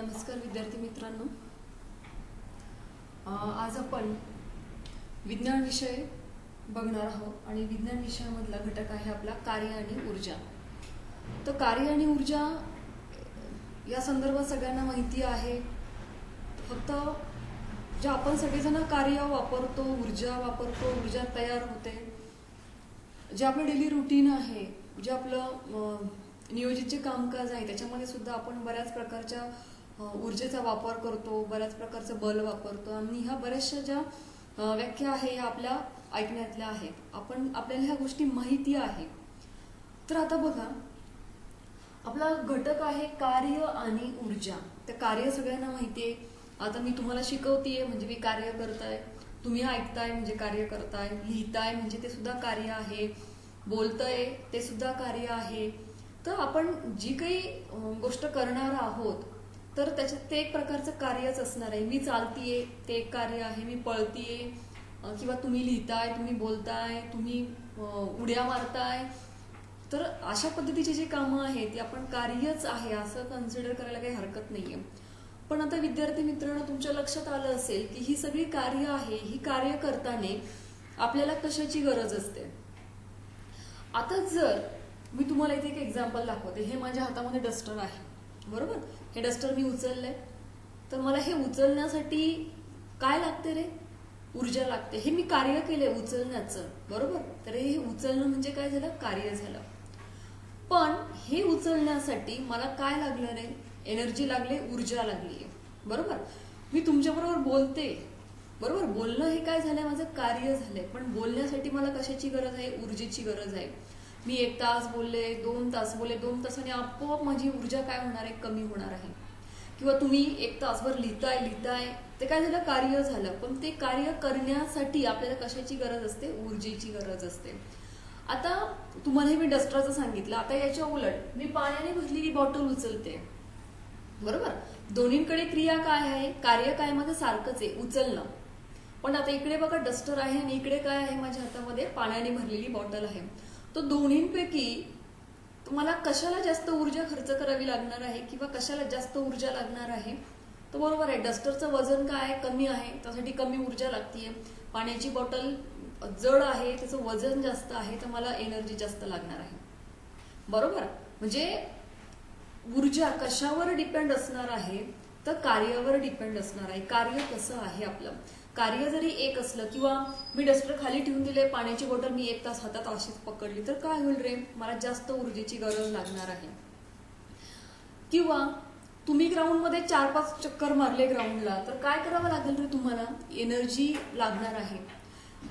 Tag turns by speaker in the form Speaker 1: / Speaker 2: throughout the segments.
Speaker 1: नमस्कार विद्यार्थी मित्रांनो. आज आपण विज्ञान विषय बघणार आहोत आणि विज्ञान विषयामधला घटक आहे आपला कार्य आणि ऊर्जा. तर कार्य आणि ऊर्जा या संदर्भात सगळ्यांना माहिती आहे. फक्त जे आपण सगळेजण कार्य वापरतो ऊर्जा वापरतो ऊर्जा तयार होते. जे आपलं डेली रुटीन आहे जे आपलं नियोजित जे कामकाज आहे त्याच्यामध्ये सुद्धा आपण बऱ्याच प्रकारच्या ऊर्जेचा वापर करतो बऱ्याच प्रकारचं बल वापरतो. आणि ह्या बऱ्याचशा ज्या व्याख्या आहे या आपल्या ऐकण्यातल्या आहेत. आपण आपल्याला ह्या गोष्टी माहिती आहे. तर आता बघा आपला घटक आहे कार्य आणि ऊर्जा. त्या कार्य सगळ्यांना माहिती आहे. आता मी तुम्हाला शिकवतीये म्हणजे मी कार्य करताय तुम्ही ऐकताय म्हणजे कार्य करताय लिहिताय म्हणजे ते सुद्धा कार्य आहे बोलतय ते सुद्धा कार्य आहे. तर आपण जी काही गोष्ट करणार आहोत तर त्याच्यात ते एक प्रकारचं कार्यच असणार आहे. मी चालतीये ते एक कार्य आहे मी पळतीये किंवा तुम्ही लिहिताय तुम्ही बोलताय तुम्ही उड्या मारताय. तर अशा पद्धतीची जी कामं आहेत ती आपण कार्यच आहे असं कन्सिडर करायला काही हरकत नाहीये. पण आता विद्यार्थी मित्रांनो तुमच्या लक्षात आलं असेल की ही सगळी कार्य आहे ही कार्य करताना आपल्याला कशाची गरज असते? आता जर मी तुम्हाला इथे एक एक्झाम्पल दाखवते. हे माझ्या हातामध्ये डस्टर आहे. बरोबर? हे डस्टर मी उचललंय. तर मला हे उचलण्यासाठी काय लागते रे? ऊर्जा लागते. हे मी कार्य केलंय उचलण्याचं. बरोबर? तर हे उचलणं म्हणजे काय झालं? कार्य झालं. पण हे उचलण्यासाठी मला काय लागलं रे? एनर्जी लागली ऊर्जा लागली. बरोबर? मी तुमच्याबरोबर बोलते. बरोबर? बोलणं हे काय झालंय? माझं कार्य झालंय. पण बोलण्यासाठी मला कशाची गरज आहे? ऊर्जेची गरज आहे. मी एक तास बोलले दोन तास बोलले दोन तासाने आपोआप माझी ऊर्जा काय होणार आहे कमी होणार आहे. किंवा तुम्ही एक तासभर लिहिताय लिहिताय ते काय झालं कार्य झालं. पण ते कार्य करण्यासाठी आपल्याला कशाची गरज असते? ऊर्जेची गरज असते. आता तुम्हाला हे मी डस्टरचं सांगितलं. आता याच्या उलट मी पाण्याने भरलेली बॉटल उचलते. बरोबर? दोन्हीकडे क्रिया काय आहे? कार्य काय माझं सारखंच आहे उचलणं. पण आता इकडे बघा डस्टर आहे आणि इकडे काय आहे? माझ्या हातामध्ये पाण्याने भरलेली बॉटल आहे. तो दोन्हींपैकी तुम्हाला कशाला जास्त ऊर्जा खर्च करावी लागणार आहे किंवा कशाला जास्त ऊर्जा लागणार आहे? तर बरोबर आहे. डस्टरचं वजन काय आहे? कमी आहे. त्यासाठी कमी ऊर्जा लागतीये. पाण्याची बॉटल जड आहे. त्याचं वजन जास्त आहे. तर मला एनर्जी जास्त लागणार आहे. बरोबर? म्हणजे ऊर्जा कशावर डिपेंड असणार आहे? तर कार्यावर डिपेंड असणार आहे. कार्य कसं आहे आपलं? कार्य जरी एक असलं किंवा मी डस्टर खाली ठेवून दिले पाण्याची बॉटल मी एक तास हातात अशीच पकडली तर काय होईल रे? मला जास्त ऊर्जेची गरज लागणार आहे. किंवा तुम्ही ग्राउंडमध्ये चार पाच चक्कर मारले ग्राउंडला तर काय करावं लागेल रे तुम्हाला? एनर्जी लागणार आहे.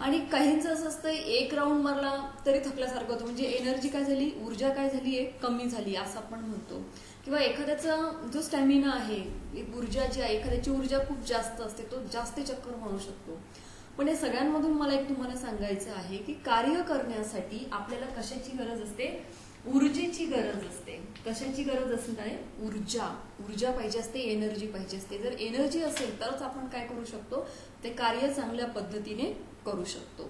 Speaker 1: आणि काहींचं असं असतं एक राऊंड मारला तरी थकल्यासारखं होतं. म्हणजे एनर्जी काय झाली? ऊर्जा काय झाली? आहे कमी झाली असं आपण म्हणतो. किंवा एखाद्याचा जो स्टॅमिना आहे एक ऊर्जा जी आहे एखाद्याची ऊर्जा खूप जास्त असते तो जास्त चक्कर म्हणू शकतो. पण या सगळ्यांमधून मला एक तुम्हाला सांगायचं आहे की कार्य करण्यासाठी आपल्याला कशाची गरज असते? ऊर्जेची गरज असते. कशाची गरज असणार आहे? ऊर्जा. ऊर्जा पाहिजे असते एनर्जी पाहिजे असते. जर एनर्जी असेल तरच आपण काय करू शकतो? ते कार्य चांगल्या पद्धतीने करू शकतो.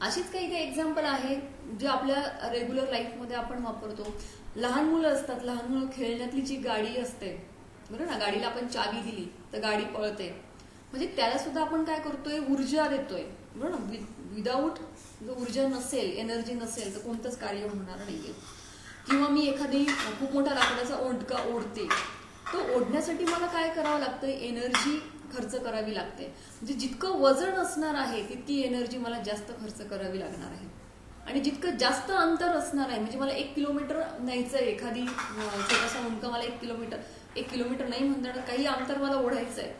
Speaker 1: अशीच काही काही एक्झाम्पल आहेत जे आपल्या रेग्युलर लाईफमध्ये आपण वापरतो. लहान मुलं असतात लहान मुलं खेळण्यातली जी गाडी असते बरोबर ना? गाडीला आपण चावी दिली तर गाडी पळते. म्हणजे त्याला सुद्धा आपण काय करतोय? ऊर्जा देतोय बरोबर ना? विदाऊट जर ऊर्जा नसेल एनर्जी नसेल तर कोणतंच कार्य होणार नाहीये. किंवा मी एखादी खूप मोठा लाकडाचा ओंडका ओढते तो ओढण्यासाठी मला काय करावं लागतं एनर्जी खर्च करावी लागते. म्हणजे जितकं वजन असणार आहे तितकी एनर्जी मला जास्त खर्च करावी लागणार आहे. आणि जितकं जास्त अंतर असणार आहे म्हणजे मला एक किलोमीटर न्यायचं आहे एखादी छोटासा उंका मला एक किलोमीटर एक किलोमीटर नाही म्हणताना काही अंतर मला ओढायचं आहे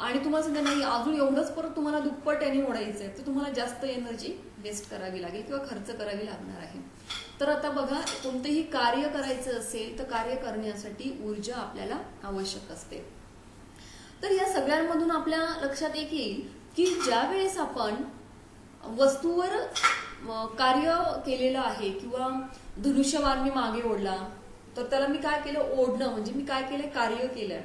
Speaker 1: आणि तुम्हाला सांगा नाही अजून एवढंच परत तुम्हाला दुप्पट याने ओढायचं आहे तर तुम्हाला जास्त एनर्जी वेस्ट करावी लागेल किंवा खर्च करावी लागणार आहे. तर आता बघा कोणतेही कार्य करायचं असेल तर कार्य करण्यासाठी ऊर्जा आपल्याला आवश्यक असते. तर या सगळ्यांमधून आपल्या लक्षात एक येईल की ज्या वेळेस आपण वस्तूवर कार्य केलेलं आहे किंवा धनुष्यवार मी मागे ओढला तर त्याला मी काय केलं? ओढणं. म्हणजे मी काय केलं कार्य केलंय.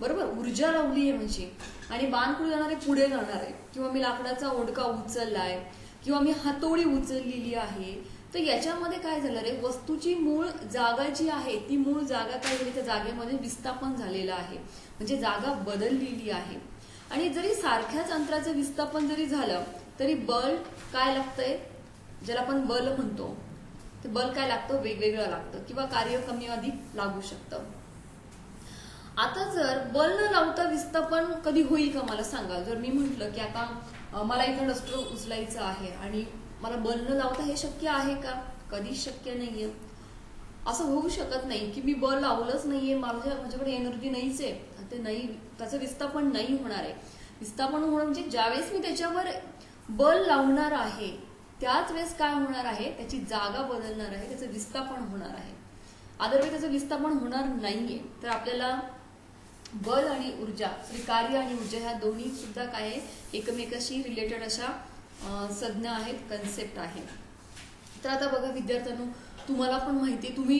Speaker 1: बरोबर? ऊर्जा लावली आहे म्हणजे. आणि बाण पुढे जाणारे पुढे जाणार. आहे किंवा मी लाकडाचा ओढका उचललाय. किंवा मी हातोडी उचललेली आहे. तर याच्यामध्ये काय झालं रे? वस्तूची मूळ जागा जी आहे ती मूळ जागा काय झाली? त्या जागेमध्ये विस्थापन झालेलं आहे. म्हणजे जागा बदललेली आहे. आणि जरी सारख्याच अंतराचं विस्थापन जरी झालं तरी बल काय लागतंय? ज्याला आपण बल म्हणतो. ते बल काय लागतं? वेगवेगळं लागतं. किंवा कार्य कमी अधिक लागू शकतं. आता जर बल न लावता विस्थापन कधी होईल का? मला सांगा. जर मी म्हंटल की आता मला इथं डस्टर उचलायचं आहे आणि मला बल न लावता हे शक्य आहे का? कधीच शक्य नाहीये. असं होऊ शकत नाही की मी बल लावलंच नाहीये. माझ्या माझ्याकडे एनर्जी नाहीच आहे. ते नाही त्याचं विस्थापन नाही होणार आहे. विस्थापन होणं म्हणजे ज्यावेळेस मी त्याच्यावर बल लावणार आहे त्याच वेळेस काय होणार आहे? त्याची जागा बदलणार आहे. त्याचं विस्थापन होणार आहे. अदरवेळी त्याचं विस्थापन होणार नाहीये. तर आपल्याला बल आणि ऊर्जा कार्य आणि ऊर्जा ह्या दोन्ही सुद्धा काय आहे? एकमेकाशी रिलेटेड अशा संज्ञा आहेत कन्सेप्ट आहे. तर आता बघा विद्यार्थ्यांनो तुम्हाला पण माहिती आहे, तुम्ही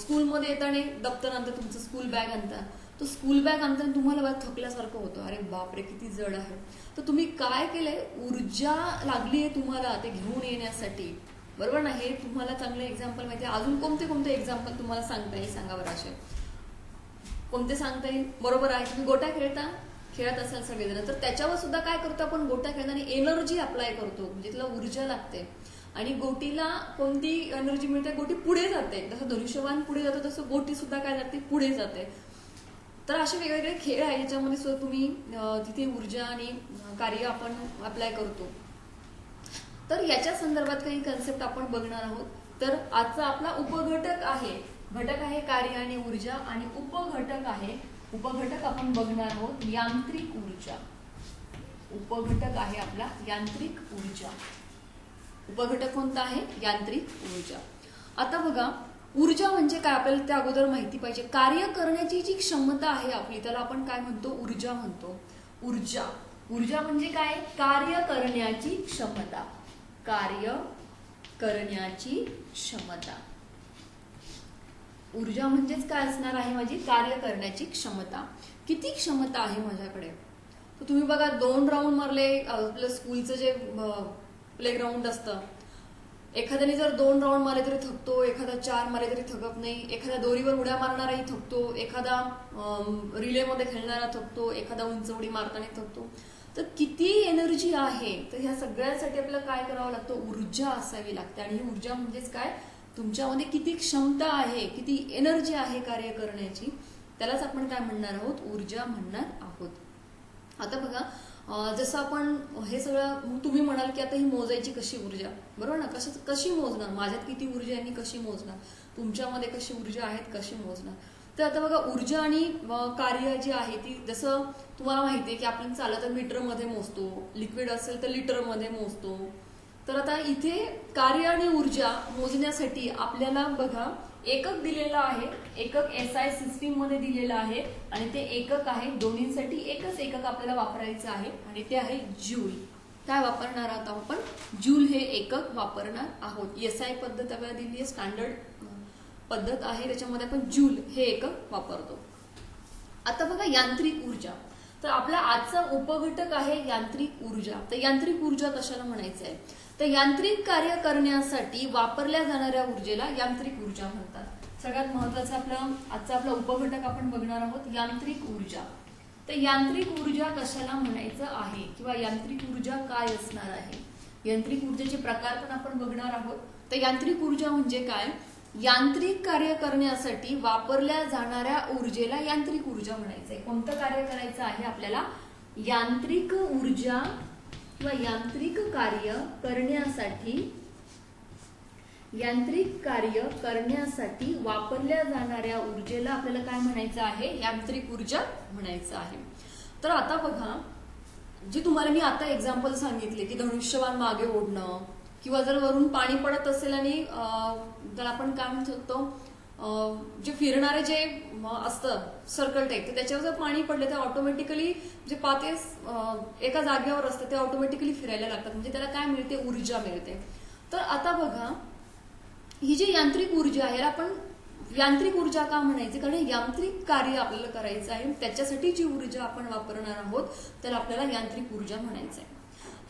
Speaker 1: स्कूलमध्ये येताना दप्तर आणता तुमचं स्कूल बॅग आणता. तो स्कूल बॅग आणताना तुम्हाला बघा थकल्यासारखं होतं. अरे बापरे किती जड आहे. तर तुम्ही काय केलंय? ऊर्जा लागली आहे तुम्हाला ते घेऊन येण्यासाठी. बरोबर ना? हे तुम्हाला चांगलं एक्झाम्पल माहिती आहे. अजून कोणते कोणते एक्झाम्पल तुम्हाला सांगता येईल? सांगा बरं असे. कोणते सांगता येईल? बरोबर आहे. तुम्ही गोट्या खेळता? खेळत असाल सगळेजण तर त्याच्यावर सुद्धा काय करतो आपण? गोट्या खेळताना एनर्जी अप्लाय करतो. म्हणजे तिला ऊर्जा लागते. आणि गोटीला कोणती एनर्जी मिळते? गोटी पुढे जाते. जसं धनुष्यवान पुढे जातो तसं गोटी सुद्धा काय जाते पुढे जाते. तर असे वेगवेगळे खेळ आहे ज्याच्यामध्ये सुद्धा तुम्ही तिथे ऊर्जा आणि कार्य आपण अप्लाय करतो. तर याच्या संदर्भात काही कन्सेप्ट आपण बघणार आहोत. तर आजचा आपला उपघटक आहे. घटक आहे कार्य आणि ऊर्जा आणि उपघटक आहे उपघटक आपण बघणार आहोत यांत्रिक ऊर्जा. उपघटक आहे आपला यांत्रिक ऊर्जा. उपघटक कोणता आहे? यांत्रिक ऊर्जा. आता बघा ऊर्जा म्हणजे काय? आपल्याला त्या अगोदर माहिती पाहिजे. कार्य करण्याची जी क्षमता आहे आपली त्याला आपण काय म्हणतो? ऊर्जा म्हणतो. ऊर्जा. ऊर्जा म्हणजे काय? कार्य करण्याची क्षमता. कार्य करण्याची क्षमता. ऊर्जा म्हणजेच काय असणार आहे माझी? कार्य करण्याची क्षमता. किती क्षमता आहे माझ्याकडे? तर तुम्ही बघा दोन राऊंड मारले आपलं स्कूलचं जे प्लेग्राऊंड असतं. एखाद्याने जर दोन राऊंड मारले तरी थकतो एखादा चार मारले तरी थकत नाही एखाद्या दोरीवर उड्या मारणाराही थकतो एखादा रिलेमध्ये खेळणारा थकतो एखादा उंच उडी मारताना थकतो. तर किती एनर्जी आहे? तर ह्या सगळ्यासाठी आपल्याला काय करावं लागतं? ऊर्जा असावी लागते. आणि ही ऊर्जा म्हणजेच काय? तुमच्यामध्ये किती क्षमता आहे किती एनर्जी आहे कार्य करण्याची त्यालाच आपण काय म्हणणार आहोत? ऊर्जा म्हणणार आहोत. आता बघा जसं आपण हे सगळं तुम्ही म्हणाल की आता ही मोजायची कशी ऊर्जा? बरोबर ना? कशी कशी मोजणार? माझ्यात किती ऊर्जा आहे आणि कशी मोजणार? तुमच्यामध्ये कशी ऊर्जा आहेत कशी मोजणार? तर आता बघा ऊर्जा आणि कार्य जी आहे ती जसं तुम्हाला माहिती आहे की आपण चालत तर मीटरमध्ये मोजतो लिक्विड असेल तर लिटरमध्ये मोजतो. तर आता इथे कार्य आणि ऊर्जा मोजण्यासाठी आपल्याला बघा एकक दिलेलं आहे एकक एस आय सिस्टीममध्ये दिलेलं आहे आणि ते एकक आहे दोन्हीसाठी एकच एकक आपल्याला वापरायचं आहे आणि ते आहे जूल काय वापरणार आहोत आपण? जूल हे एकक वापरणार आहोत. एस आय पद्धत आपल्याला दिली आहे स्टँडर्ड पद्धत आहे त्याच्यामध्ये आपण जूल हे एकक वापरतो. आता बघा यांत्रिक ऊर्जा. तर आपला आजचा उपघटक आहे यांत्रिक ऊर्जा. तर यांत्रिक ऊर्जा कशाला म्हणायचं आहे तर यांत्रिक कार्य करण्यासाठी वापरल्या जाणाऱ्या ऊर्जेला यांत्रिक ऊर्जा म्हणतात. सगळ्यात महत्त्वाचा आपलं आजचा आपला उपघटक आपण बघणार आहोत यांत्रिक ऊर्जा. तर यांत्रिक ऊर्जा कशाला म्हणायचं आहे किंवा यांत्रिक ऊर्जा काय असणार आहे? यांत्रिक ऊर्जेचे प्रकार पण आपण बघणार आहोत. तर यांत्रिक ऊर्जा म्हणजे काय? यांत्रिक कार्य करण्यासाठी वापरल्या जाणाऱ्या ऊर्जेला यांत्रिक ऊर्जा म्हणायचं आहे कोणतं कार्य करायचं आहे आपल्याला? यांत्रिक ऊर्जा किंवा यांत्रिक कार्य करण्यासाठी यांत्रिक कार्य करण्यासाठी वापरल्या जाणाऱ्या ऊर्जेला आपल्याला काय म्हणायचं आहे? यांत्रिक ऊर्जा म्हणायचं आहे. तर आता बघा जे तुम्हाला मी आता एक्झाम्पल सांगितले की धनुष्यवान मागे ओढणं किंवा जर वरून पाणी पडत असेल आणि जर आपण काय म्हणू शकतो जे फिरणारे जे असतं सर्कल टाईप तर त्याच्यावर जर पाणी पडले तर ऑटोमॅटिकली जे पाते एका जागेवर असतं ते ऑटोमॅटिकली फिरायला लागतात. म्हणजे त्याला काय मिळते? ऊर्जा मिळते. तर आता बघा ही जी यांत्रिक ऊर्जा आहे आपण यांत्रिक ऊर्जा का म्हणायची? कारण यांत्रिक कार्य आपल्याला करायचं आहे त्याच्यासाठी जी ऊर्जा आपण वापरणार आहोत त्याला आपल्याला यांत्रिक ऊर्जा म्हणायचं आहे.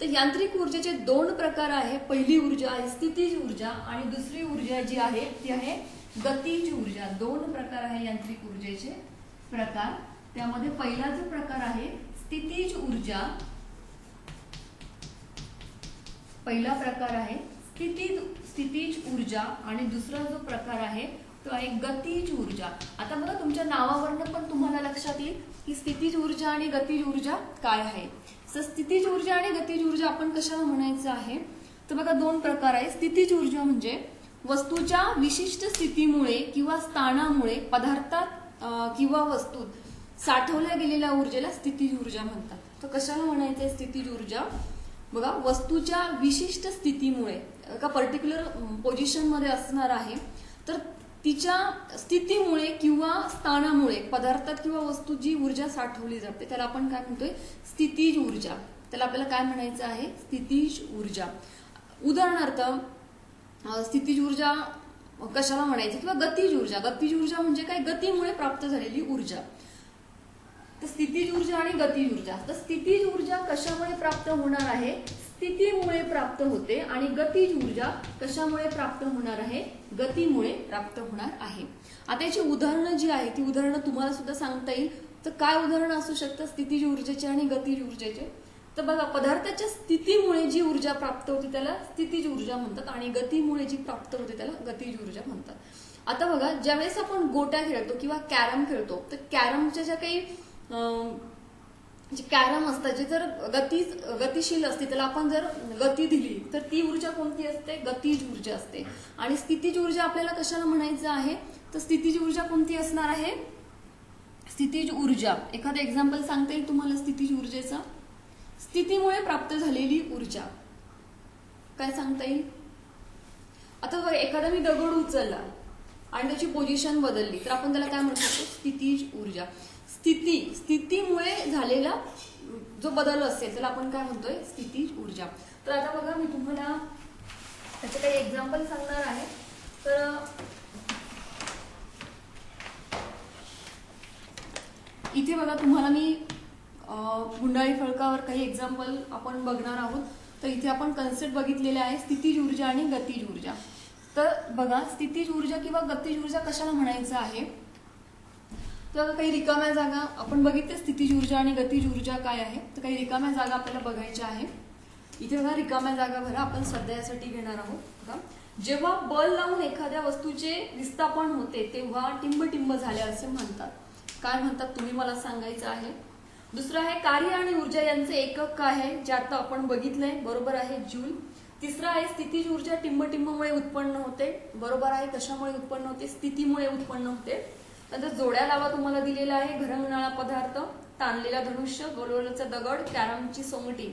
Speaker 1: तर यांत्रिक ऊर्जेचे दोन प्रकार आहे. पहिली ऊर्जा आहे स्थितीज ऊर्जा आणि दुसरी ऊर्जा जी आहे ती आहे गतीज ऊर्जा. दोन प्रकार आहे यांत्रिक ऊर्जेचे प्रकार. त्यामध्ये पहिला जो प्रकार आहे स्थितीज ऊर्जा. पहिला प्रकार आहे स्थितीज स्थितीज ऊर्जा आणि दुसरा जो प्रकार आहे तो आहे गतीज ऊर्जा. आता बघा तुमच्या नावावरनं पण तुम्हाला लक्षात येईल की स्थितीज ऊर्जा आणि गतीज ऊर्जा काय आहे. तर स्थितीज ऊर्जा आणि गतीज ऊर्जा आपण कशाला म्हणायचं आहे? तर बघा दोन प्रकार आहे. स्थितीज ऊर्जा म्हणजे वस्तूच्या विशिष्ट स्थितीमुळे किंवा स्थानामुळे पदार्थात किंवा वस्तूत साठवल्या गेलेल्या ऊर्जेला स्थितीज ऊर्जा म्हणतात. तर कशाला म्हणायचं आहे स्थितीज ऊर्जा? बघा वस्तूच्या विशिष्ट स्थितीमुळे एका पर्टिक्युलर पोझिशनमध्ये असणार आहे तर तिच्या स्थितीमुळे किंवा स्थानामुळे पदार्थात किंवा वस्तू जी ऊर्जा साठवली जाते त्याला आपण काय म्हणतोय? स्थितीज ऊर्जा. त्याला आपल्याला काय म्हणायचं आहे? स्थितीज ऊर्जा. उदाहरणार्थ स्थितीज ऊर्जा कशाला म्हणायची? किंवा गतीज ऊर्जा. गतीज ऊर्जा म्हणजे काय? गतीमुळे प्राप्त झालेली ऊर्जा. तर स्थितीज ऊर्जा आणि गतीज ऊर्जा. तर स्थितीज ऊर्जा कशामुळे प्राप्त होणार आहे? स्थितीमुळे प्राप्त होते आणि गतीज ऊर्जा कशामुळे प्राप्त होणार आहे? गतीमुळे प्राप्त होणार आहे. आता याची उदाहरणं जी आहे ती उदाहरणं तुम्हाला सुद्धा सांगता येईल. तर काय उदाहरणं असू शकतात स्थितीज ऊर्जेचे आणि गतीज ऊर्जेचे? तर बघा पदार्थाच्या स्थितीमुळे जी ऊर्जा प्राप्त होते त्याला स्थितीज ऊर्जा म्हणतात आणि गतीमुळे जी प्राप्त होते त्याला गतीज ऊर्जा म्हणतात. आता बघा ज्यावेळेस आपण गोट्या खेळतो किंवा कॅरम खेळतो तर कॅरमच्या ज्या काही जे कॅरम असतात जे जर गती गतिशील असते त्याला आपण जर गती दिली तर ती ऊर्जा कोणती असते? गतीज ऊर्जा असते. आणि स्थितीज ऊर्जा आपल्याला कशाला म्हणायचं आहे? तर स्थितीज ऊर्जा कोणती असणार आहे? स्थितीज ऊर्जा. एखादं एक्झाम्पल सांगता येईल तुम्हाला स्थितीज ऊर्जेचा? स्थितीमुळे प्राप्त झालेली ऊर्जा. काय सांगता येईल? आता एखादा मी दगड उचलला आणि त्याची पोझिशन बदलली तर आपण त्याला काय म्हणू शकतो? स्थितीज ऊर्जा. स्थिती स्थितीमुळे झालेला जो बदल असेल त्याला आपण काय म्हणतोय? स्थितीज ऊर्जा. तर आता बघा मी तुम्हाला त्याचे काही एक्झाम्पल सांगणार आहे. तर इथे बघा तुम्हाला मी गुंडाळी फळकावर काही एक्झाम्पल आपण बघणार आहोत. तर इथे आपण कन्सेप्ट बघितलेले आहे स्थितीज ऊर्जा आणि गतीज ऊर्जा. तर बघा स्थितीज ऊर्जा किंवा गतीज ऊर्जा कशाला म्हणायचं आहे? तर काही रिकाम्या जागा आपण बघितले स्थितीज ऊर्जा आणि गतीज ऊर्जा काय आहे? तर काही रिकाम्या जागा आपल्याला बघायच्या आहे. इथे बघा रिकाम्या जागा भरा आपण सध्या यासाठी घेणार आहोत. बघा जेव्हा बल लावून एखाद्या वस्तूचे विस्थापन होते तेव्हा टिंब झाले असे म्हणतात. काय म्हणतात? तुम्ही मला सांगायचं आहे. दुसरं आहे कार्य आणि ऊर्जा यांचे एकक काय आहे जे आता आपण बघितलंय. बरोबर आहे जूल तिसरं आहे स्थितीज ऊर्जा टिंबटिंबमुळे उत्पन्न होते. बरोबर आहे कशामुळे उत्पन्न होते? स्थितीमुळे उत्पन्न होते. नंतर जोड्या लावा तुम्हाला दिलेला आहे घरंगणाळा पदार्थ ताणलेला धनुष्य गोलवलचा दगड कॅरमची सोंगटी.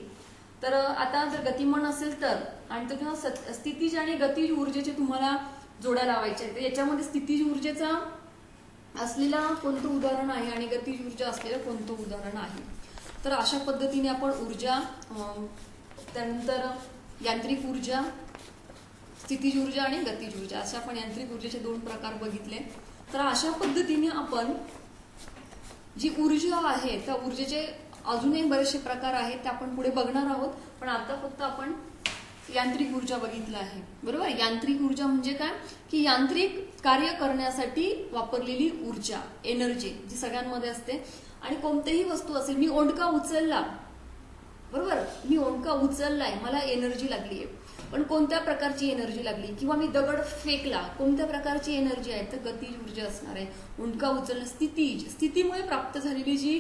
Speaker 1: तर आता जर गतिमान असेल तर आणि तर सत- स्थितीज आणि गतीज ऊर्जेचे तुम्हाला जोड्या लावायच्या आहेत तर याच्यामध्ये स्थितीज ऊर्जेचा असलेला कोणतं उदाहरण आहे आणि गतिज ऊर्जा असलेलं कोणतं उदाहरण आहे? तर अशा पद्धतीने आपण ऊर्जा त्यानंतर यांत्रिक ऊर्जा स्थितीज ऊर्जा आणि गतिज ऊर्जा असे आपण यांत्रिक ऊर्जेचे दोन प्रकार बघितले. तर अशा पद्धतीने आपण जी ऊर्जा आहे त्या ऊर्जेचे अजूनही बरेचसे प्रकार आहेत ते आपण पुढे बघणार आहोत. पण आता फक्त आपण यांत्रिक ऊर्जा बघितलं आहे. बरोबर? यांत्रिक ऊर्जा म्हणजे काय? की यांत्रिक कार्य करण्यासाठी वापरलेली ऊर्जा एनर्जी जी सगळ्यांमध्ये असते. आणि कोणतेही वस्तू असेल मी ओंडका उचलला. बरोबर? मी ओंडका उचललाय मला एनर्जी लागली आहे. पण कोणत्या प्रकारची एनर्जी लागली? किंवा मी दगड फेकला कोणत्या प्रकारची एनर्जी आहे? तर गतीज ऊर्जा असणार आहे. ओंडका उचलणं स्थितीज स्थितीमुळे प्राप्त झालेली जी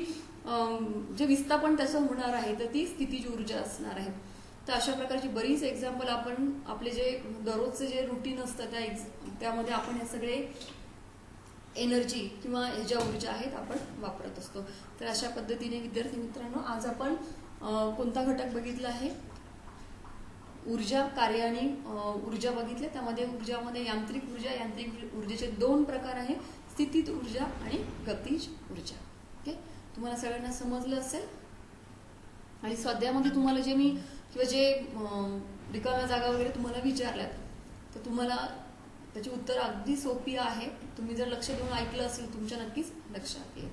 Speaker 1: जे विस्थापन त्याचं होणार आहे तर ती स्थितीज ऊर्जा असणार आहे. तर अशा प्रकारची बरीच एक्झाम्पल आपण आपले जे दररोजचे जे रुटीन असतं त्या त्यामध्ये आपण हे सगळे एनर्जी किंवा ज्या ऊर्जा आहेत आपण वापरत असतो. तर अशा पद्धतीने विद्यार्थी मित्रांनो आज आपण कोणता घटक बघितला आहे? ऊर्जा कार्य आणि ऊर्जा बघितले त्यामध्ये ऊर्जामध्ये यांत्रिक ऊर्जा यांत्रिक ऊर्जेचे दोन प्रकार आहे. स्थितीत ऊर्जा आणि गतीज ऊर्जा. ओके? तुम्हाला सगळ्यांना समजलं असेल? आणि स्वाध्यायामध्ये तुम्हाला जे मी किंवा जे रिकाम्या जागा वगैरे तुम्हाला विचारल्यात तर तुम्हाला त्याची उत्तर अगदी सोपी आहे. तुम्ही जर लक्ष देऊन ऐकलं असेल तुमच्या नक्कीच लक्षात येईल.